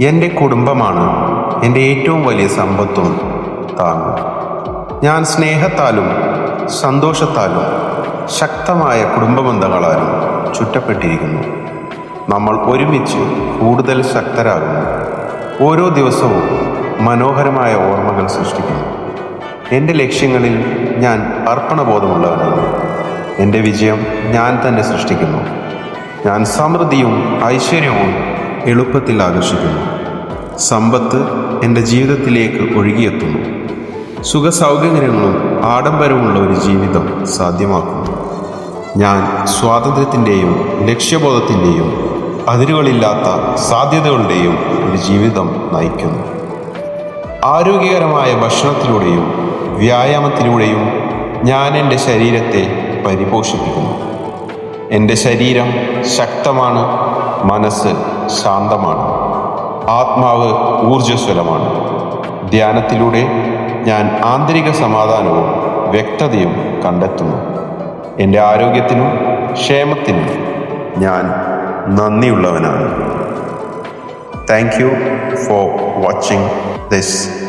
എന്റെ കുടുംബമാണ്. എന്റെ ഏറ്റവും വലിയ സമ്പത്തും താങ്ങും. ഞാൻ സ്നേഹത്താലും സന്തോഷത്താലും ശക്തമായ കുടുംബബന്ധങ്ങളാലും ചുറ്റപ്പെട്ടിരിക്കുന്നു. നമ്മൾ ഒരുമിച്ച് കൂടുതൽ ശക്തരാകുന്നു. ഓരോ ദിവസവും മനോഹരമായ ഓർമ്മകൾ സൃഷ്ടിക്കുന്നു. എന്റെ ലക്ഷ്യങ്ങളിൽ ഞാൻ അർപ്പണബോധമുള്ളവനാണ് എന്റെ വിജയം ഞാൻ തന്നെ സൃഷ്ടിക്കുന്നു. ഞാൻ സമൃദ്ധിയും ഐശ്വര്യവും എളുപ്പത്തിൽ ആകർഷിക്കുന്നു. സമ്പത്ത് എന്റെ ജീവിതത്തിലേക്ക് ഒഴുകിയെത്തുന്നു. സുഖസൗകര്യങ്ങളും ആഡംബരവുമുള്ള ഒരു ജീവിതം സാധ്യമാക്കുന്നു. ഞാൻ സ്വാതന്ത്ര്യത്തിന്റെയും ലക്ഷ്യബോധത്തിന്റെയും അതിരുകളില്ലാത്ത സാധ്യതകളുടെയും ഒരു ജീവിതം നയിക്കുന്നു. ആരോഗ്യകരമായ ഭക്ഷണത്തിലൂടെയും വ്യായാമത്തിലൂടെയും ഞാൻ എന്റെ ശരീരത്തെ പരിപോഷിപ്പിക്കുന്നു. എന്റെ ശരീരം ശക്തമാണ്. മനസ്സ് ശാന്തമാണ്. ആത്മാവ് ഊർജസ്വലമാണ്. ധ്യാനത്തിലൂടെ ഞാൻ ആന്തരിക സമാധാനവും വ്യക്തതയും കണ്ടെത്തുന്നു. എന്റെ ആരോഗ്യത്തിനും ക്ഷേമത്തിനും ഞാൻ നന്ദിയുള്ളവനാണ്. Thank you for watching this